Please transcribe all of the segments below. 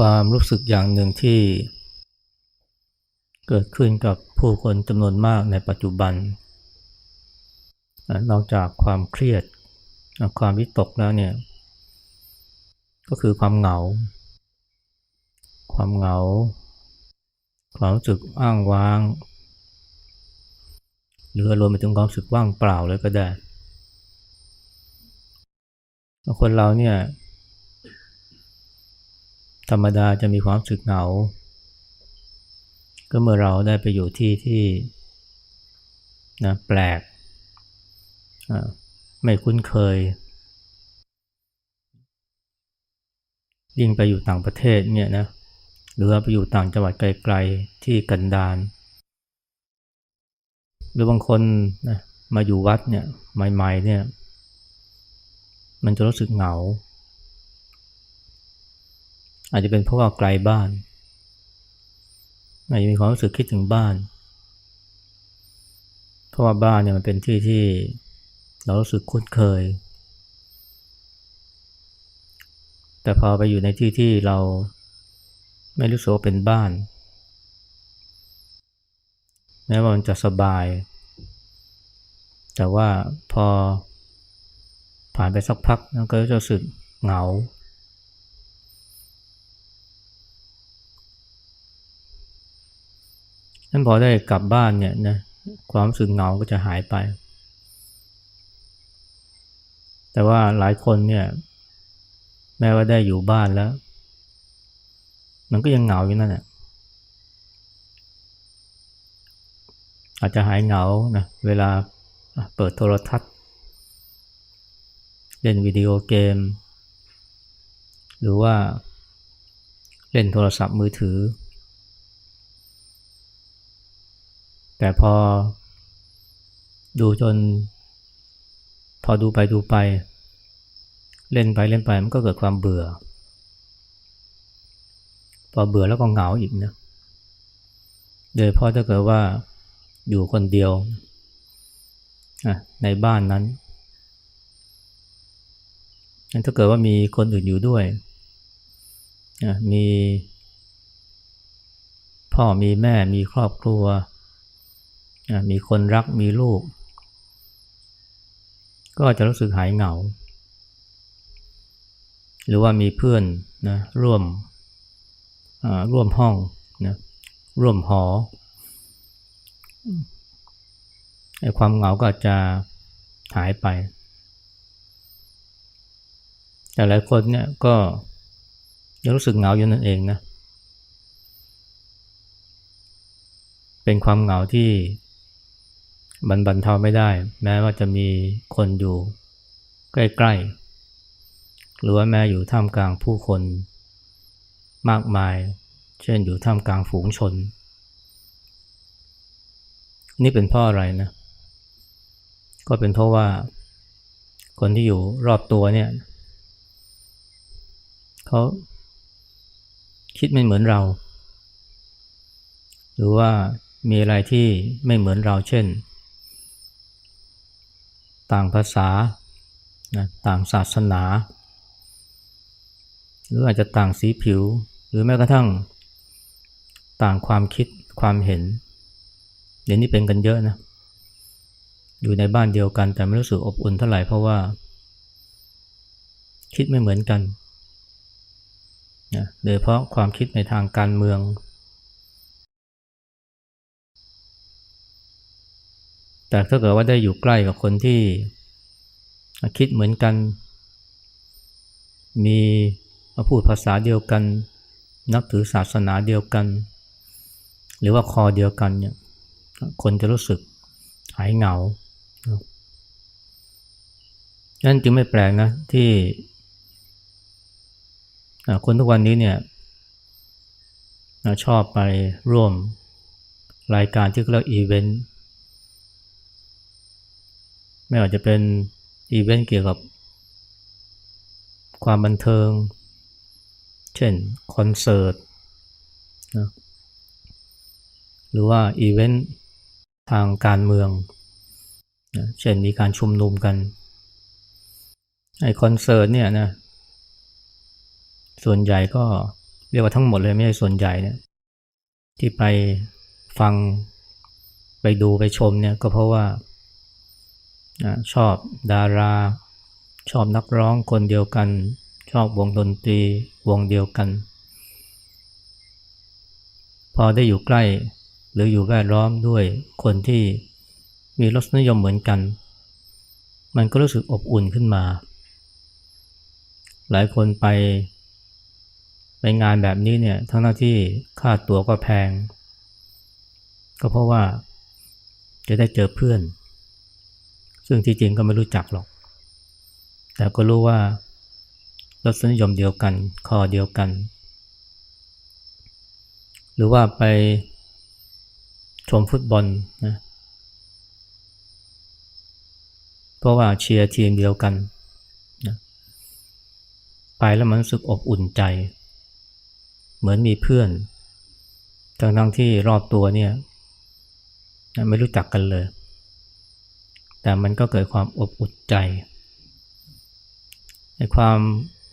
ความรู้สึกอย่างหนึ่งที่ เกิดขึ้นกับผู้คนจำนวนมากในปัจจุบัน นอกจากความเครียด ความวิตกแล้วเนี่ย ก็คือความเหงา ความเหงา ความรู้สึกอ้างว้าง หรือรวมไปถึงความรู้สึกว่างเปล่าเลยก็ได้ คนเราเนี่ย ธรรมดาจะมีความรู้สึกเหงา ก็เมื่อเราได้ไปอยู่ที่ที่นะแปลก ไม่คุ้นเคย ยิ่งไปอยู่ต่างประเทศเนี่ยนะ หรือไปอยู่ต่างจังหวัดไกลๆที่กันดารหรือบางคนนะมาอยู่วัดเนี่ยใหม่ๆเนี่ย มันจะรู้สึกเหงา อาจจะเป็นเพราะว่าไกลบ้าน อาจจะมีความรู้สึกคิดถึงบ้าน เพราะว่าบ้านเนี่ยมันเป็นที่ที่เรารู้สึกคุ้นเคย แต่พอไปอยู่ในที่ที่เราไม่รู้สึกว่าเป็นบ้าน แม้ว่ามันจะสบาย แต่ว่าพอผ่านไปสักพักมันก็จะรู้สึกเหงา นั้นพอได้กลับบ้านเนี่ยนะความสึกเหงาก็จะหายไป แต่ว่าหลายคนเนี่ยแม้ว่าได้อยู่บ้านแล้ว มันก็ยังเหงาอยู่นั่นแหละอาจจะหายเหงานะเวลาเปิดโทรทัศน์ เล่นวิดีโอเกม หรือว่าเล่นโทรศัพท์มือถือ แต่พอดูจน พอดูไปดูไป เล่นไปเล่นไปมันก็เกิดความเบื่อ พอเบื่อแล้วก็เหงาอีกนะโดยเพราะถ้าเกิดว่าอยู่คนเดียวในบ้านนั้นถ้าเกิดว่ามีคนอื่นอยู่ด้วย มีพ่อมีแม่มีครอบครัว มีคนรักมีลูก ก็จะรู้สึกหายเหงา หรือว่ามีเพื่อนนะร่วมร่วมห้องนะร่วมหอไอ้ความเหงาก็จะหายไป แต่หลายคนเนี่ยก็ยังรู้สึกเหงาอยู่นั่นเองนะ เป็นความเหงาที่ บรรบันเทาไม่ได้ แม้ว่าจะมีคนอยู่ใกล้ๆ หรือว่าแม้อยู่ท่ามกลางผู้คนมากมาย เช่นอยู่ท่ามกลางฝูงชน นี่เป็นเพราะอะไรนะ ก็เป็นเพราะว่าคนที่อยู่รอบตัวเนี่ยเขาคิดไม่เหมือนเรา หรือว่ามีอะไรที่ไม่เหมือนเราเช่น ต่างภาษานะต่างศาสนา หรืออาจจะต่างสีผิว หรือแม้กระทั่งต่างความคิดความเห็น เดี๋ยวนี้เป็นกันเยอะนะอยู่ในบ้านเดียวกันแต่ไม่รู้สึกอบอุ่นเท่าไหร่เพราะว่า คิดไม่เหมือนกันนะโดยเพราะความคิดในทางการเมือง แต่ถ้าเกิดว่าได้อยู่ใกล้กับคนที่คิดเหมือนกัน มีพูดภาษาเดียวกัน นับถือศาสนาเดียวกัน หรือว่าคอเดียวกันเนี่ยคนจะรู้สึกหายเหงานั่นจึงไม่แปลกนะที่คนทุกวันนี้เนี่ยชอบไปร่วมรายการที่เรียกอีเวนต์ ไม่ว่าจะเป็นอีเวนต์เกี่ยวกับความบันเทิง เช่นคอนเสิร์ตนะหรือว่าอีเวนต์ทางการเมืองนะเช่นมีการชุมนุมกันไอคอนเสิร์ตเนี่ยนะส่วนใหญ่ก็เรียกว่าทั้งหมดเลยไม่ใช่ส่วนใหญ่เนี่ยที่ไปฟังไปดูไปชมเนี่ยก็เพราะว่า ชอบดารา ชอบนักร้องคนเดียวกัน ชอบวงดนตรีวงเดียวกัน พอได้อยู่ใกล้หรืออยู่แวดล้อมด้วยคนที่มีรสนิยมเหมือนกัน มันก็รู้สึกอบอุ่นขึ้นมา หลายคนไป ไปงานแบบนี้เนี่ยทั้งหน้าที่ค่าตั๋วก็แพง ก็เพราะว่าจะได้เจอเพื่อน ซึ่งที่จริงก็ไม่รู้จักหรอก แต่ก็รู้ว่ารสนิยมเดียวกันคอเดียวกัน หรือว่าไปชมฟุตบอลนะเพราะว่าเชียร์ทีมเดียวกันนะไปแล้วมันรู้สึกอบอุ่นใจ เหมือนมีเพื่อนทั้งทั้งที่รอบตัวเนี่ยไม่รู้จักกันเลย แต่มันก็เกิดความอบอุ่นใจในความ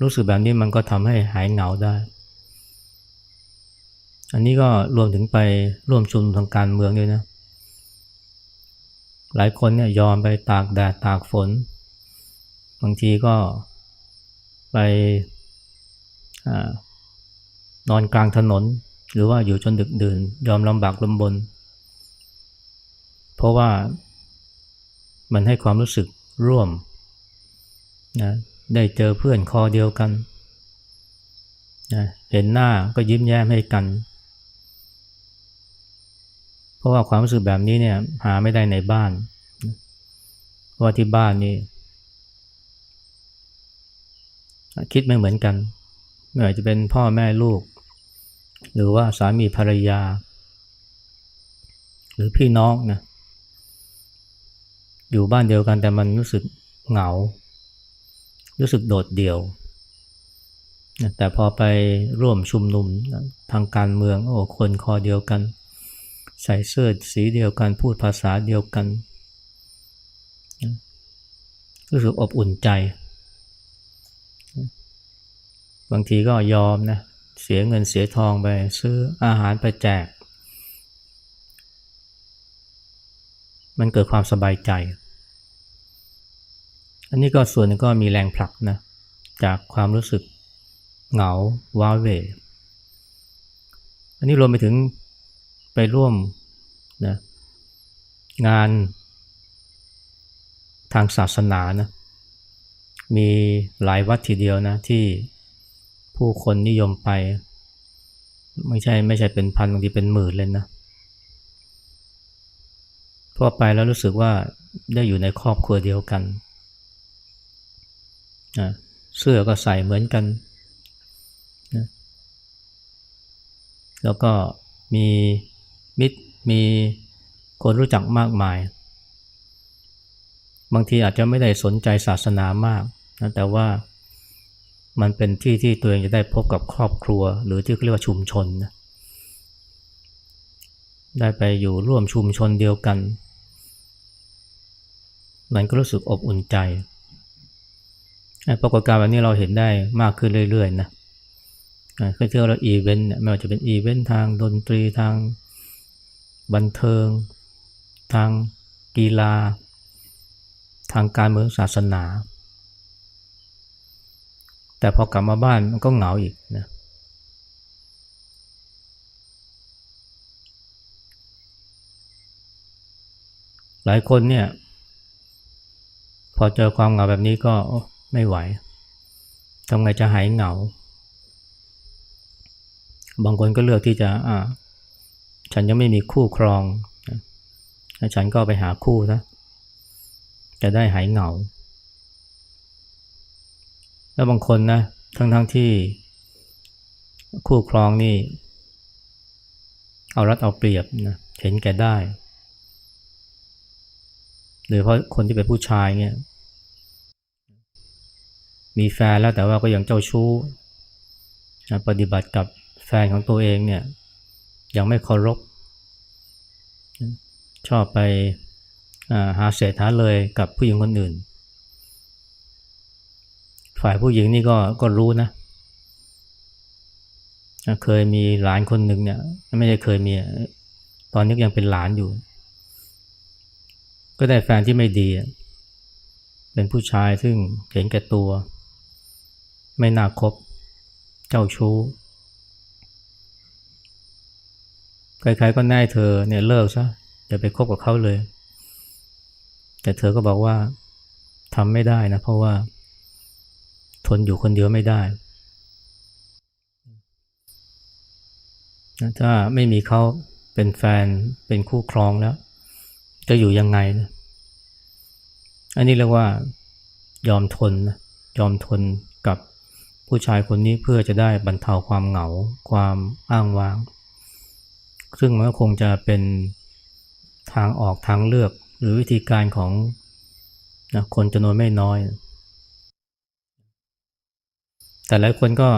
รู้สึกแบบนี้มันก็ทำให้หายเหงาได้ อันนี้ก็รวมถึงไปร่วมชุมทางการเมืองด้วยนะ หลายคนเนี่ยยอมไปตากแดดตากฝน บางทีก็ไปอนอนกลางถนน หรือว่าอยู่จนดึกดื่น ยอมลำบากลำบน เพราะว่า มันให้ความรู้สึกร่วมนะได้เจอเพื่อนคอเดียวกันนะเห็นหน้าก็ยิ้มแย้มให้กัน เพราะว่าความรู้สึกแบบนี้เนี่ยหาไม่ได้ในบ้านเพราะว่าที่บ้านนี่คิดไม่เหมือนกันไม่ว่าจะเป็นพ่อแม่ลูก หรือว่าสามีภรรยา หรือพี่น้องนะ อยู่บ้านเดียวกันแต่มันรู้สึกเหงา รู้สึกโดดเดี่ยว แต่พอไปร่วมชุมนุมทางการเมืองโอ้คนคอเดียวกัน ใส่เสื้อสีเดียวกันพูดภาษาเดียวกัน รู้สึกอบอุ่นใจ บางทีก็ยอมนะเสียเงินเสียทองไปซื้ออาหารไปแจก มันเกิดความสบายใจ อันนี้ก็ส่วนนึงก็มีแรงผลักนะจากความรู้สึกเหงาว้าเวอันนี้รวมไปถึงไปร่วมนะงานทางศาสนานะมีหลายวัดทีเดียวนะที่ผู้คนนิยมไป ไม่ใช่ไม่ใช่เป็นพันบางทีเป็นหมื่นเลยนะพราะไปแล้วรู้สึกว่าได้อยู่ในครอบครัวเดียวกัน เสื้อก็ใส่เหมือนกันนะแล้วก็มีมิตรมีคนรู้จักมากมาย บางทีอาจจะไม่ได้สนใจศาสนามากนะแต่ว่ามันเป็นที่ที่ตัวเองจะได้พบกับครอบครัว หรือที่เรียกว่าชุมชนนะได้ไปอยู่ร่วมชุมชนเดียวกัน มันก็รู้สึกอบอุ่นใจ ปรากฏการณ์แบบนี้เราเห็นได้มากขึ้นเรื่อยๆนะคือที่เราอีเวนต์ไม่ว่าจะเป็นอีเวนต์ทางดนตรีทางบันเทิง ทางกีฬา ทางการเมืองศาสนา แต่พอกลับมาบ้านมันก็เหงาอีกนะหลายคนเนี่ยพอเจอความเหงาแบบนี้ก็ ไม่ไหวทำไงจะหายเหงา บางคนก็เลือกที่จะอ่าฉันยังไม่มีคู่ครองฉันก็ไปหาคู่นะจะได้หายเหงา แล้วบางคนนะ ทั้งๆทที่ คู่ครองนี่ เอารัดเอาเปรียบนะเห็นแก่ได้ หรือเพราะคนที่เป็นผู้ชายเนี่ย มีแฟนแล้วแต่ว่าก็ยังเจ้าชู้นะปฏิบัติกับแฟนของตัวเองเนี่ยยังไม่เคารพชอบไปหาเศษหาเลยกับผู้หญิงคนอื่น ฝ่ายผู้หญิงนี่ก็ก็รู้นะ เคยมีหลานคนหนึ่งเนี่ยไม่ใช่เคยมี ตอนนี้ยังเป็นหลานอยู่ ก็ได้แฟนที่ไม่ดี เป็นผู้ชายซึ่งเห็นแก่ตัว ไม่น่าคบ เจ้าชู้ใครๆก็แน่เธอเนี่ยเลิกซะอย่าไปคบกับเขาเลย แต่เธอก็บอกว่าทำไม่ได้นะ เพราะว่า ทนอยู่คนเดียวไม่ได้ถ้าไม่มีเขาเป็นแฟนเป็นคู่ครองแล้ว จะอยู่ยังไงนะอันนี้เรียกว่ายอมทนนะยอมทนกับ ผู้ชายคนนี้เพื่อจะได้บรรเทาความเหงา ความอ้างว้าง ซึ่งมันก็คงจะเป็นทางออกทางเลือก หรือวิธีการของนะคนจำนวนไม่น้อย แต่หลายคนก็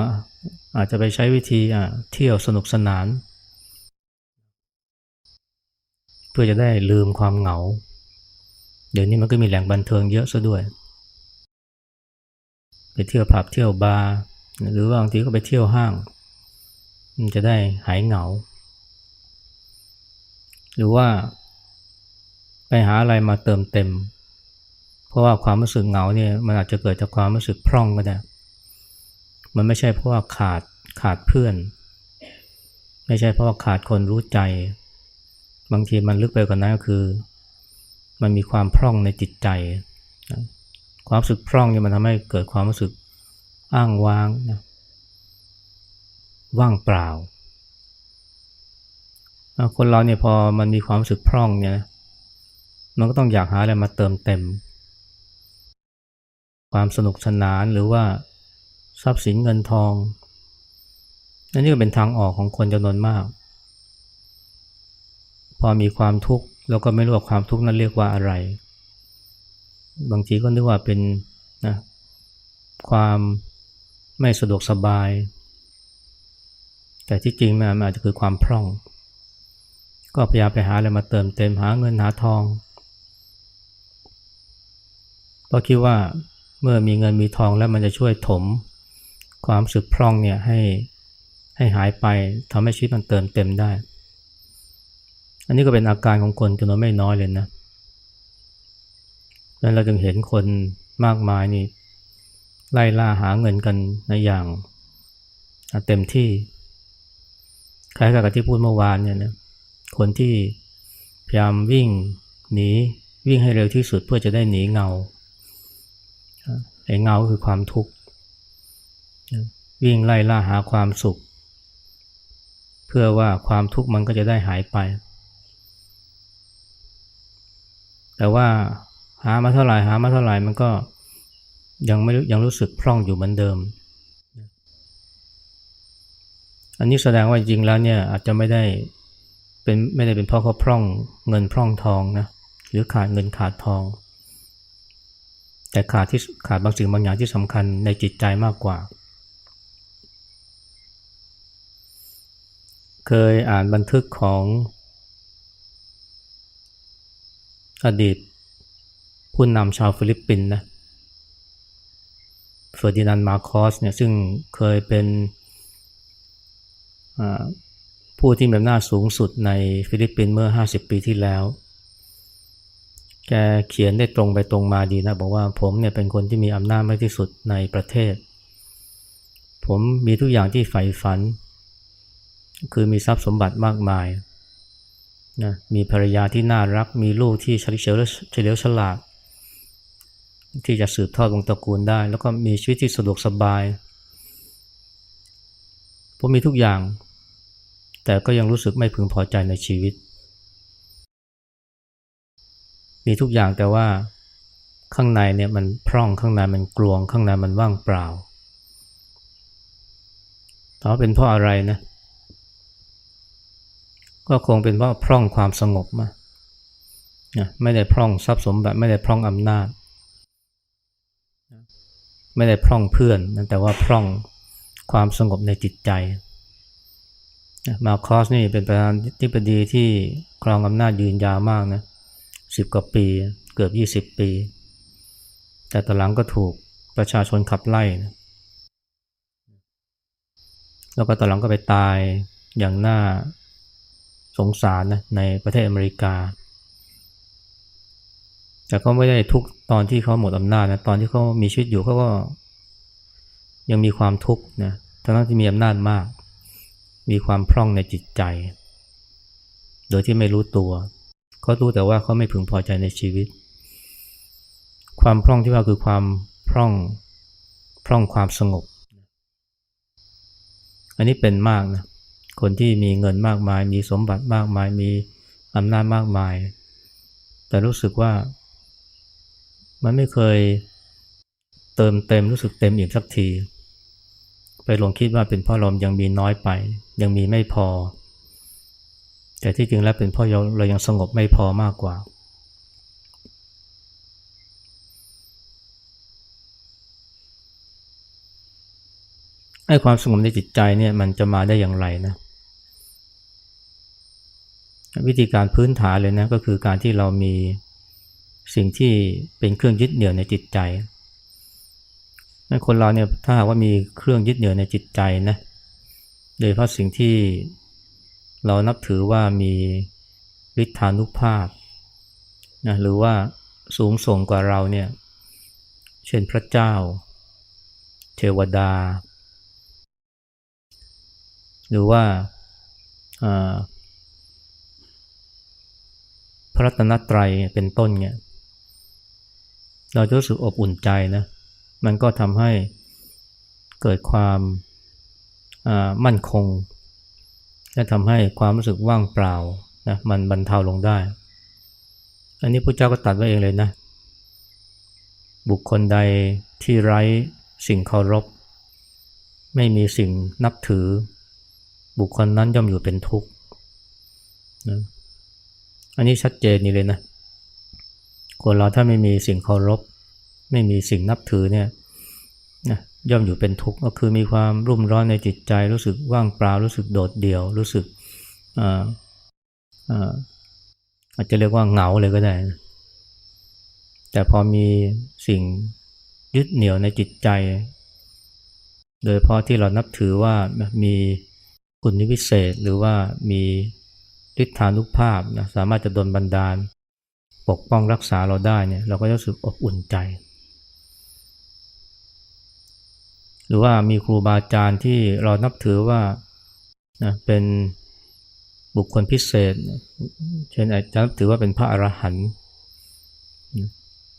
อาจจะไปใช้วิธีเที่ยวสนุกสนาน เพื่อจะได้ลืมความเหงา เดี๋ยวนี้มันก็มีแหล่งบันเทิงเยอะซะด้วย ไปเที่ยวผับเที่ยวบาร์หรือว่าบางทีก็ไปเที่ยวห้าง มันจะได้หายเหงา หรือว่า ไปหาอะไรมาเติมเต็ม เพราะว่าความรู้สึกเหงาเนี่ยมันอาจจะเกิดจากความรู้สึกพร่องก็ได้ มันไม่ใช่เพราะว่าขาดขาดเพื่อน ไม่ใช่เพราะว่าขาดคนรู้ใจ บางทีมันลึกไปกว่านั้นก็คือ มันมีความพร่องในจิตใจ ความรู้สึกพร่องเนี่ยมันทำให้เกิดความรู้สึกอ้างว้างนะว่างเปล่า คนเราเนี่ยพอมันมีความรู้สึกพร่องเนี่ยมันก็ต้องอยากหาอะไรมาเติมเต็ม ความสนุกสนานหรือว่าทรัพย์สินเงินทองนั่นนี่ก็เป็นทางออกของคนจำนวนมาก พอมีความทุกข์เราก็ไม่รู้ว่าความทุกข์นั้นเรียกว่าอะไร บางทีก็นึกว่าเป็นนะความไม่สะดวกสบาย แต่ที่จริงมันอาจจะคือความพร่อง ก็พยายามไปหาอะไรมาเติมเต็มหาเงินหาทองเพราะคิดว่าเมื่อมีเงินมีทองแล้วมันจะช่วยถม ความสึกพร่องเนี่ยให้ให้หายไปทำให้ชีวิตมันเติมเต็มได้ อันนี้ก็เป็นอาการของคนจำนวนไม่น้อยเลยนะแล้วเราจึงเห็นคนมากมายนี่ไล่ล่าหาเงินกันในอย่างเต็มที่คล้ายกับที่พูดเมื่อวานเนี่ยนะคนที่พยายามวิ่งหนีวิ่งให้เร็วที่สุดเพื่อจะได้หนีเงาไอ้เงาคือความทุกข์วิ่งไล่ล่าหาความสุข เพื่อว่าความทุกข์มันก็จะได้หายไป แต่ว่า หามาเท่าไหร่หามาเท่าไหร่มันก็ยังไม่ยังรู้สึกพร่องอยู่เหมือนเดิม อันนี้แสดงว่าจริงแล้วเนี่ยอาจจะไม่ได้เป็นไม่ได้เป็นเพราะเขาพร่องเงินพร่องทองนะหรือขาดเงินขาดทอง แต่ขาดที่ขาดบางสิ่งบางอย่างที่สำคัญในจิตใจมากกว่า เคยอ่านบันทึกของอดีต ผู้นำชาวฟิลิปปินส์นะเฟอร์ดินานด์มาคอสเนี่ยซึ่งเคยเป็นผู้ที่มีอำนาจสูงสุดในฟิลิปปินส์เมื่อ 50 ปีที่แล้ว แกเขียนได้ตรงไปตรงมาดีนะ บอกว่าผมเนี่ยเป็นคนที่มีอำนาจมากที่สุดในประเทศ ผมมีทุกอย่างที่ใฝ่ฝัน คือมีทรัพย์สมบัติมากมายนะมีภรรยาที่น่ารัก มีลูกที่เฉลียวฉลาด ที่จะสืบทอดวงตระกูลได้ แล้วก็มีชีวิตที่สะดวกสบายผมมีทุกอย่าง แต่ก็ยังรู้สึกไม่พึงพอใจในชีวิต มีทุกอย่างแต่ว่าข้างในเนี่ยมันพร่องข้างในมันกลวง ข้างในมันว่างเปล่าถามเป็นเพราะอะไรนะ ก็คงเป็นเพราะพร่องความสงบมา ไม่ได้พร่องทรัพย์สมบัติไม่ได้พร่องอำนาจ ไม่ได้พร่องเพื่อน แต่ว่าพร่องความสงบในจิตใจ มาคอสนี่เป็นประธานที่ปดีที่ครองอำนาจยืนยาวมากนะสิบกว่าปีเกือบยี่สิบปี แต่ตอนหลังก็ถูกประชาชนขับไล่นะแล้วก็ตอนหลังก็ไปตายอย่างน่าสงสารนะในประเทศอเมริกา แต่ก็ไม่ได้ทุก ตอนที่เขาหมดอำนาจนะตอนที่เขามีชีวิตอยู่เขาก็ ยังมีความทุกข์นะทั้งที่มีอำนาจมาก มีความพร่องในจิตใจ โดยที่ไม่รู้ตัวเขารู้แต่ว่าเขาไม่พึงพอใจในชีวิต ความพร่องที่ว่าคือความพร่องพร่องความสงบ อันนี้เป็นมากนะคนที่มีเงินมากมาย มีสมบัติมากมายมีอำนาจมากมาย แต่รู้สึกว่า มันไม่เคยเติมเต็มรู้สึกเต็มอิ่มสักที ไปหลงคิดว่าเป็นพราะเรายังมีน้อยไป ยังมีไม่พอ แต่ที่จริงแล้วเป็นเพราเรายังสงบไม่พอมากกว่า ไอ้ความสงบในจิตใจเนี่ยมันจะมาได้อย่างไรนะวิธีการพื้นฐานเลยนะก็คือการที่เรามี สิ่งที่เป็นเครื่องยึดเหนี่ยวในจิตใจคนเราเนี่ยถ้าหากว่ามีเครื่องยึดเหนี่ยวในจิตใจนะโดยเพราะสิ่งที่เรานับถือว่ามีฤทธานุภาพนะหรือว่าสูงส่งกว่าเราเนี่ยเช่นพระเจ้า เทวดา หรือว่าพระรัตนตรัยเป็นต้นเนี่ย เราจะรู้สึกอบอุ่นใจนะมันก็ทำให้เกิดความมั่นคง และทำให้ความรู้สึกว่างเปล่านะมันบรรเทาลงได้ อันนี้พระเจ้าก็ตัดไว้เองเลยนะ บุคคลใดที่ไร้สิ่งเคารพ ไม่มีสิ่งนับถือ บุคคลนั้นย่อมอยู่เป็นทุกข์นะอันนี้ชัดเจนนี่เลยนะ คนเราถ้าไม่มีสิ่งเคารพ ไม่มีสิ่งนับถือเนี่ยนะย่อมอยู่เป็นทุกข์ก็คือมีความรุ่มร้อนในจิตใจ รู้สึกว่างเปล่ารู้สึกโดดเดี่ยว รู้สึกอาอาจจะเรียกว่าเหงาเลยก็ได้ แต่พอมีสิ่งยึดเหนี่ยวในจิตใจ โดยเพราะที่เรานับถือว่ามีคุณวิเศษหรือว่ามีฤทธานุภาพนะสามารถจะดลบันดาล ปกป้องรักษาเราได้เนี่ยเราก็รู้สึกอบอุ่นใจ หรือว่ามีครูบาอาจารย์ที่เรานับถือว่านะเป็นบุคคลพิเศษ เช่นอาจจะนับถือว่าเป็นพระอรหันต์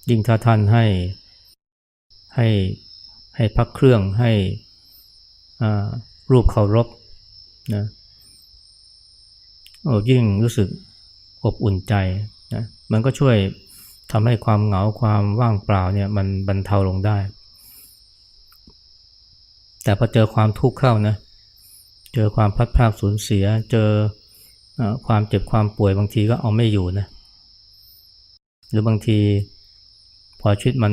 ยิ่งถ้าท่านให้ให้ให้พักเครื่องให้รูปเคารพนะโอ้ยิ่งรู้สึกอบอุ่นใจ นะมันก็ช่วยทำให้ความเหงาความว่างเปล่าเนี่ยมันบรรเทาลงได้ แต่พอเจอความทุกข์เข้านะเจอความพัดพลาดสูญเสีย เจอความเจ็บความป่วยบางทีก็เอาไม่อยู่นะหรือบางทีพอชีวิตมัน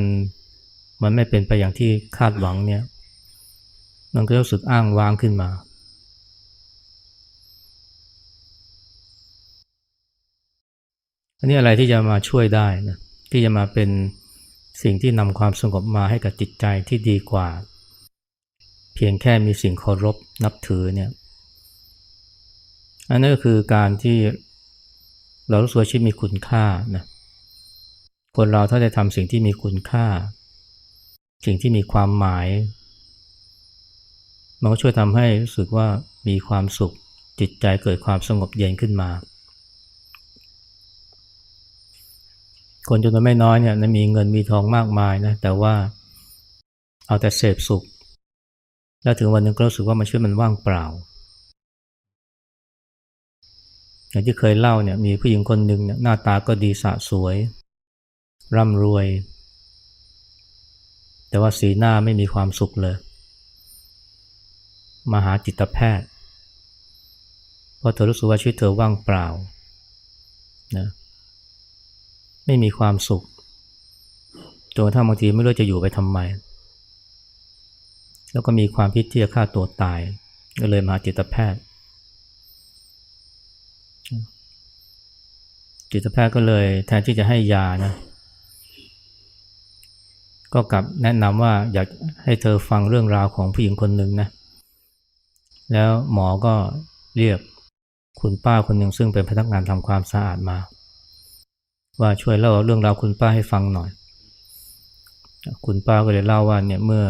มันไม่เป็นไปอย่างที่คาดหวังเนี่ย มันก็รู้สึกอ้างว้างขึ้นมา อันนี้อะไรที่จะมาช่วยได้นะที่จะมาเป็นสิ่งที่นำความสงบมาให้กับจิตใจที่ดีกว่า เพียงแค่มีสิ่งเคารพนับถือเนี่ยอันนั้นก็คือการที่เรารู้สึกชีวิตมีคุณค่านะคนเราถ้าได้ทำสิ่งที่มีคุณค่า สิ่งที่มีความหมายมันก็ช่วยทำให้รู้สึกว่ามีความสุขจิตใจเกิดความสงบเย็นขึ้นมา คนจำนวนไม่น้อยเนี่ยมีเงินมีทองมากมายนะแต่ว่าเอาแต่เสพสุข แล้วถึงวันหนึ่งก็รู้สึกว่ามันช่วยมันว่างเปล่า อย่างที่เคยเล่าเนี่ยมีผู้หญิงคนหนึ่งเนี่ยหน้าตาก็ดีสะสวย ร่ำรวย แต่ว่าสีหน้าไม่มีความสุขเลย มาหาจิตแพทย์เพราะเธอรู้สึกว่าชีวิตเธอว่างเปล่านะเไม่มีความสุขจนกระทั่งบางทีไม่รู้จะอยู่ไปทำไม แล้วก็มีความพิดที่จะฆ่าตัวตาย ก็เลยมาจิตแพทย์ จิตแพทย์ก็เลยแทนที่จะให้ยานะก็กลับแนะนำว่าอยากให้เธอฟังเรื่องราวของผู้หญิงคนหนึ่งนะ แล้วหมอก็เรียกคุณป้าคนหนึ่งซึ่งเป็นพนักงานทำความสะอาดมา ว่าช่วยเล่าเรื่องราวคุณป้าให้ฟังหน่อย คุณป้าก็เลยเล่าว่าเนี่ยเมื่อ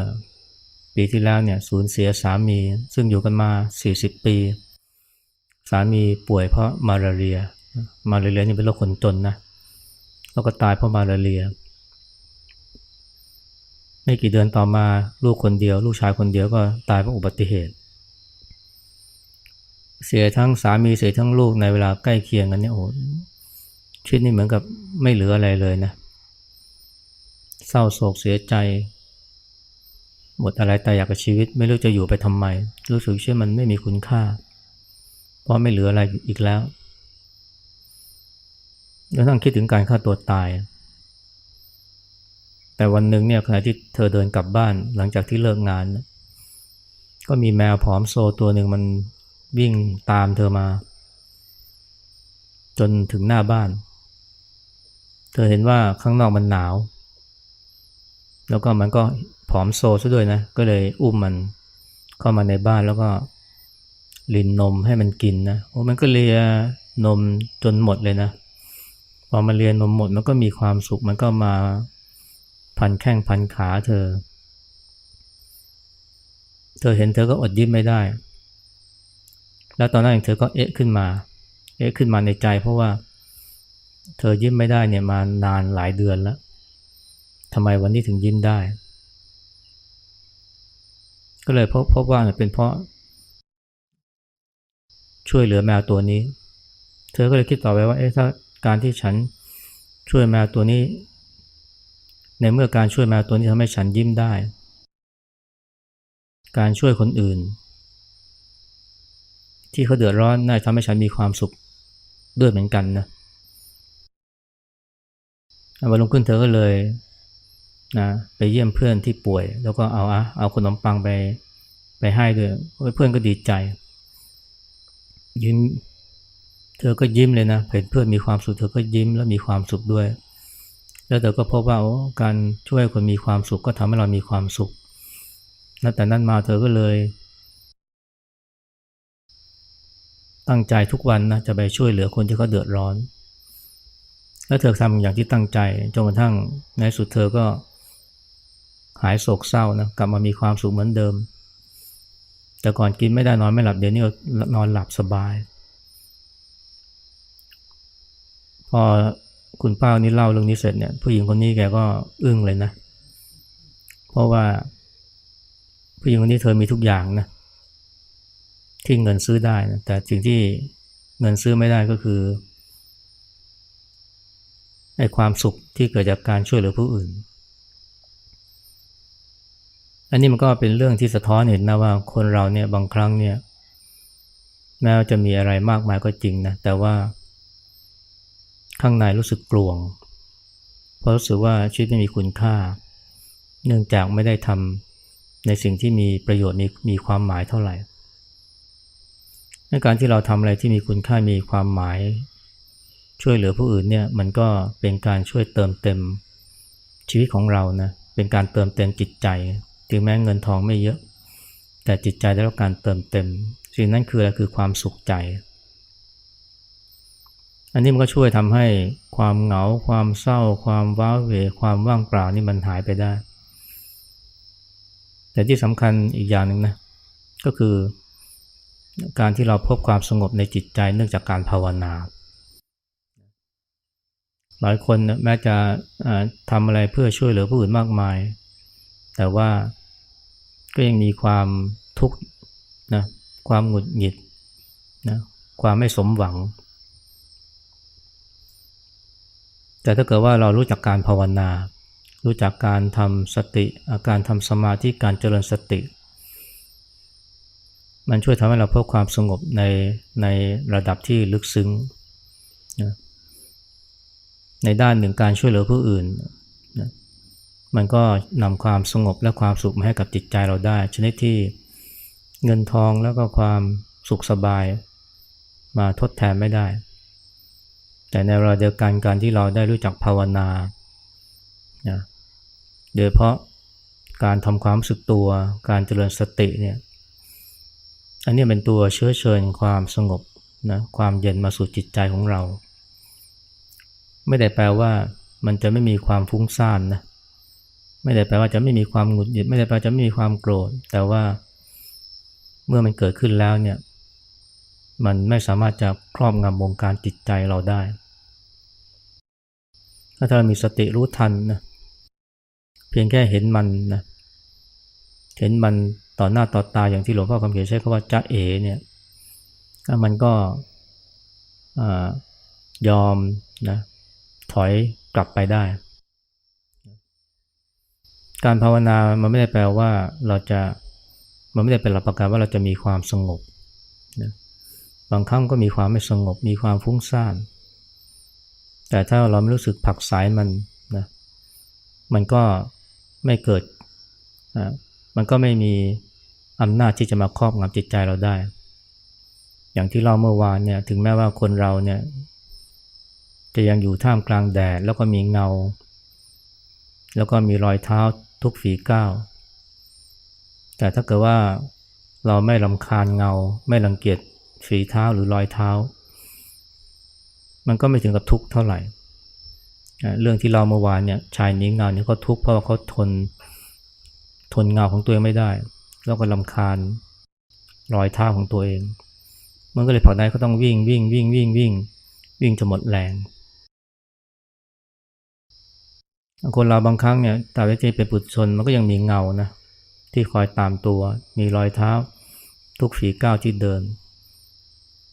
ปีที่แล้วเนี่ยสูญเสียสามี ซึ่งอยู่กันมา 40 ปี สามีป่วยเพราะมาลาเรีย มาลาเรียนี่เป็นโรคคนจนนะแล้วก็ตายเพราะมาลาเรีย ไม่กี่เดือนต่อมาลูกคนเดียว ลูกชายคนเดียวก็ตายเพราะอุบัติเหตุ เสียทั้งสามีเสียทั้งลูกในเวลาใกล้เคียงกันเนี่ยโอ้ ชีวิตนี่เหมือนกับไม่เหลืออะไรเลยนะ เศร้าโศกเสียใจ หมดอะไรแต่อยากกับชีวิต ไม่รู้จะอยู่ไปทำไม รู้สึกเชื่อมันไม่มีคุณค่า เพราะไม่เหลืออะไรอีกแล้วแล้วต้งคิดถึงการฆ่าตัวตาย แต่วันหนึ่งเนี่ยขณะที่เธอเดินกลับบ้านหลังจากที่เลิกงาน ก็มีแมวผอมโซตัวหนึ่งมันวิ่งตามเธอมา จนถึงหน้าบ้าน เธอเห็นว่าข้างนอกมันหนาว แล้วก็มันก็ผอมโซซะด้วยนะ ก็เลยอุ้มมันเข้ามาในบ้านแล้วก็ลินนมให้มันกินนะโอ้มันก็เลียนมจนหมดเลยนะ พอมาเลียนมหมดมันก็มีความสุขมันก็มาพันแข้งพันขาเธอ เธอเห็นเธอก็อดยิ้มไม่ได้ แล้วตอนนั้นเธอก็เอ๊ะขึ้นมา เอ๊ะขึ้นมาในใจเพราะว่า เธอยิ้มไม่ได้เนี่ยมานานหลายเดือนแล้วทำไมวันนี้ถึงยิ้มได้ ก็เลยพบพบว่าเป็นเพราะ ช่วยเหลือแมวตัวนี้ เธอก็เลยคิดต่อไปว่าเอ๊ะถ้าการที่ฉันช่วยแมวตัวนี้ ในเมื่อการช่วยแมวตัวนี้ทำให้ฉันยิ้มได้ การช่วยคนอื่น ที่เขาเดือดร้อนน่าทำให้ฉันมีความสุขด้วยเหมือนกันนะ วันลงขึ้นเธอก็เลยนะไปเยี่ยมเพื่อนที่ป่วย แล้วก็เอาอะเอาขนมปังไปไปให้ด้วยเพื่อนก็ดีใจ ยิ้ม เธอก็ยิ้มเลยนะเห็นเพื่อนมีความสุขเธอก็ยิ้มแล้วมีความสุขด้วย แล้วเธอก็พบว่าการช่วยคนมีความสุขก็ทำให้เรามีความสุขนับแต่นั้นมาเธอก็เลย ตั้งใจทุกวันนะจะไปช่วยเหลือคนที่เขาเดือดร้อน แล้วเธอทำอย่างที่ตั้งใจจนกระทั่งในสุดเธอก็หายโศกเศร้านะกลับมามีความสุขเหมือนเดิม แต่ก่อนกินไม่ได้นอนไม่หลับเดี๋ยวนี้นอนหลับสบาย พอคุณป้านี่เล่าเรื่องนี้เสร็จเนี่ยผู้หญิงคนนี้แกก็อึ้งเลยนะ เพราะว่าผู้หญิงคนนี้เธอมีทุกอย่างนะที่เงินซื้อได้นะแต่สิ่งที่เงินซื้อไม่ได้ก็คือ ไอ้ความสุขที่เกิดจากการช่วยเหลือผู้อื่น อันนี้มันก็เป็นเรื่องที่สะท้อนเห็นนะว่าคนเราเนี่ยบางครั้งเนี่ยแม้จะมีอะไรมากมายก็จริงนะแต่ว่า ข้างในรู้สึกกลวง เพราะรู้สึกว่าชีวิตไม่มีคุณค่า เนื่องจากไม่ได้ทำในสิ่งที่มีประโยชน์มีมีความหมายเท่าไหร่ในการที่เราทำอะไรที่มีคุณค่ามีความหมาย ช่วยเหลือผู้อื่นเนี่ยมันก็เป็นการช่วยเติมเต็มชีวิตของเรานะเป็นการเติมเต็มจิตใจ ถึงแม้เงินทองไม่เยอะ แต่จิตใจได้รับการเติมเต็มสิ่งนั้นคืออะไรคือความสุขใจ อันนี้มันก็ช่วยทำให้ความเหงา ความเศร้า ความว้าเหวความว่างเปล่านี่มันหายไปได้ แต่ที่สำคัญอีกอย่างหนึ่งนะก็คือ การที่เราพบความสงบในจิตใจเนื่องจากการภาวนา หลายคนแม้จะทำอะไรเพื่อช่วยเหลือผู้อื่นมากมาย แต่ว่าก็ยังมีความทุกข์นะความหงุดหงิดนะความไม่สมหวัง แต่ถ้าเกิดว่าเรารู้จักการภาวนา รู้จักการทำสติอาการทำสมาธิการเจริญสติ มันช่วยทำให้เราพบความสงบในในระดับที่ลึกซึ้งนะ ในด้านหนึ่งการช่วยเหลือผู้อื่นนะมันก็นำความสงบและความสุขมาให้กับจิตใจเราได้ ชนิดที่เงินทองแล้วก็ความสุขสบายมาทดแทนไม่ได้ แต่ในเวลาเดียวกันการที่เราได้รู้จักภาวนานะโดยเพราะการทำความรู้สึกตัว การเจริญสติเนี่ย อันนี้เป็นตัวเชื้อเชิญความสงบนะความเย็นมาสู่จิตใจของเรา ไม่ได้แปลว่ามันจะไม่มีความฟุ้งซ่านนะไม่ได้แปลว่าจะไม่มีความหงุดหงิดไม่ได้แปลว่าจะไม่มีความโกรธ แต่ว่าเมื่อมันเกิดขึ้นแล้วเนี่ยมันไม่สามารถจะครอบงำวงการจิตใจเราได้ถ้าเรามีสติรู้ทันนะเพียงแค่เห็นมันนะเห็นมันต่อหน้าต่อตาอย่างที่หลวงพ่อคำเขียนใช้คำว่าจ้าเอเนี่ยมันก็ยอมนะ ถอยกลับไปได้ การภาวนามันไม่ได้แปลว่าเราจะมันไม่ได้เป็นหลักประกันว่าเราจะมีความสงบนะบางครั้งก็มีความไม่สงบ มีความฟุ้งซ่าน แต่ถ้าเราไม่รู้สึกผักสายมันนะมันก็ไม่เกิดนะมันก็ไม่มีอำนาจที่จะมาครอบงำจิตใจเราได้ อย่างที่เราเมื่อวานเนี่ยถึงแม้ว่าคนเราเนี่ย จะยังอยู่ท่ามกลางแดดแล้วก็มีเงา แล้วก็มีรอยเท้าทุกฝีก้าวแต่ถ้าเกิดว่าเราไม่ลำคาญเงา ไม่รังเกียจฝีเท้าหรือรอยเท้า มันก็ไม่ถึงกับทุกข์เท่าไหร่ เรื่องที่เราเมื่อวานเนี่ยชายนี้งเงาเนี่ยเขาทุกข์เพราะว่าเขาทนทนเงาของตัวเองไม่ได้ แล้วก็ลำคาญรอยเท้าของตัวเอง มันก็เลยผลักดันเขาต้องวิ่งวิ่งวิ่งวิ่งวิ่งวิ่งจนหมดแรง คนเราบางครั้งเนี่ยตาวิจิเป็นปุถุชนมันก็ยังมีเงานะที่คอยตามตัว มีรอยเท้า ทุกฝีก้าวที่เดิน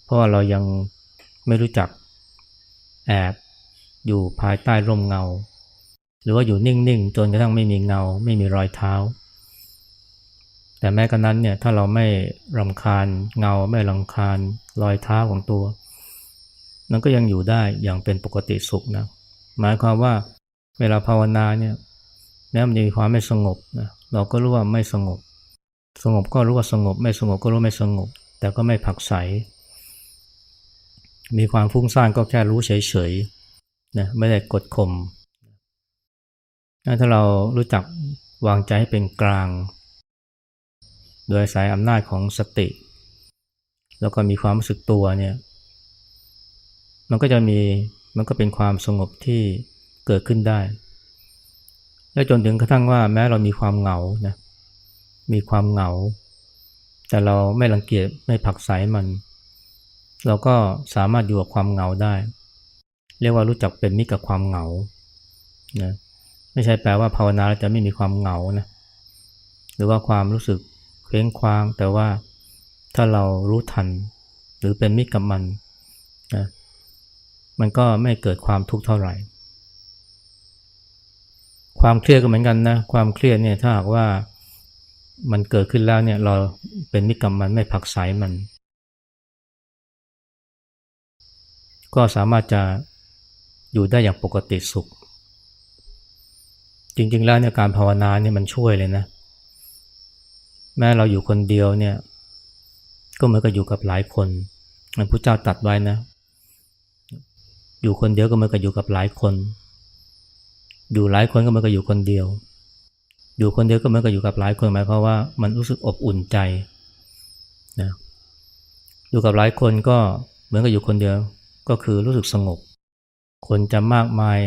เพราะว่าเรายังไม่รู้จักแอบอยู่ภายใต้ร่มเงา หรือว่าอยู่นิ่งๆ จนกระทั่งไม่มีเงา ไม่มีรอยเท้า แต่แม้กระนั้นเนี่ยถ้าเราไม่รำคาญเงาไม่รำคาญรอยเท้าของตัว มันก็ยังอยู่ได้อย่างเป็นปกติสุขนะหมายความว่า เวลาภาวนาเนี่ยแม้มันจะมีความไม่สงบนะเราก็รู้ว่าไม่สงบ สงบก็รู้ว่าสงบ ไม่สงบก็รู้ไม่สงบ แต่ก็ไม่ผักใส มีความฟุ้งซ่านก็แค่รู้เฉยๆนะไม่ได้กดข่มถ้าเรารู้จักวางใจให้เป็นกลาง โดยสายอำนาจของสติ แล้วก็มีความรู้สึกตัวเนี่ยมันก็จะมีมันก็เป็นความสงบที่ เกิดขึ้นได้ และจนถึงกระทั่งว่าแม้เรามีความเหงานะมีความเหงา แต่เราไม่รังเกียจไม่ผักใสมัน เราก็สามารถอยู่กับความเหงาได้ เรียกว่ารู้จักเป็นมิตรกับความเหงานะไม่ใช่แปลว่าภาวนาแล้วจะไม่มีความเหงานะหรือว่าความรู้สึกเคว้งคว้าง แต่ว่าถ้าเรารู้ทัน หรือเป็นมิตรกับมันนะมันก็ไม่เกิดความทุกข์เท่าไหร่ ความเครียดก็เหมือนกันนะ ความเครียดเนี่ยถ้าหากว่ามันเกิดขึ้นแล้วเนี่ยเราเป็นมิตรกับมันไม่ผักสายมัน ก็สามารถจะอยู่ได้อย่างปกติสุข จริงๆแล้วเนี่ยการภาวนาเนี่ยมันช่วยเลยนะ แม้เราอยู่คนเดียวเนี่ย ก็เหมือนกับอยู่กับหลายคนพระพุทธเจ้าตัดไว้นะ อยู่คนเดียวก็เหมือนกับอยู่กับหลายคน อยู่หลายคนก็เหมือนกับอยู่คนเดียว อยู่คนเดียวก็เหมือนกับอยู่กับหลายคนหมายความว่ามันรู้สึกอบอุ่นใจนะอยู่กับหลายคนก็เหมือนกับอยู่คนเดียวก็คือรู้สึกสงบ คนจะมากมาย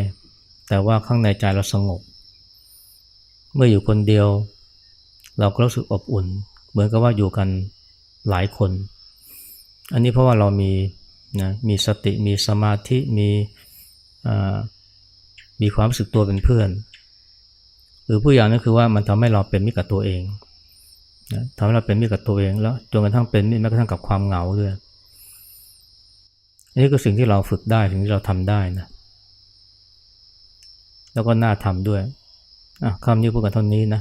แต่ว่าข้างในใจเราสงบ เมื่ออยู่คนเดียว เราก็รู้สึกอบอุ่น เหมือนกับว่าอยู่กันหลายคน อันนี้เพราะว่าเรามีนะมีสติมีสมาธิมี มีความรู้สึกตัวเป็นเพื่อน หรือผู้อย่างนั้นคือว่ามันทำให้เราเป็นมิตรกับตัวเองนะทำให้เราเป็นมิตรกับตัวเองแล้วจนกระทั่งเป็นมิตรแม้กระทั่งกับความเหงาด้วยอันนี้ก็สิ่งที่เราฝึกได้สิ่งที่เราทำได้นะแล้วก็น่าทำด้วยอะคำนี้พูดกันเท่านี้นะ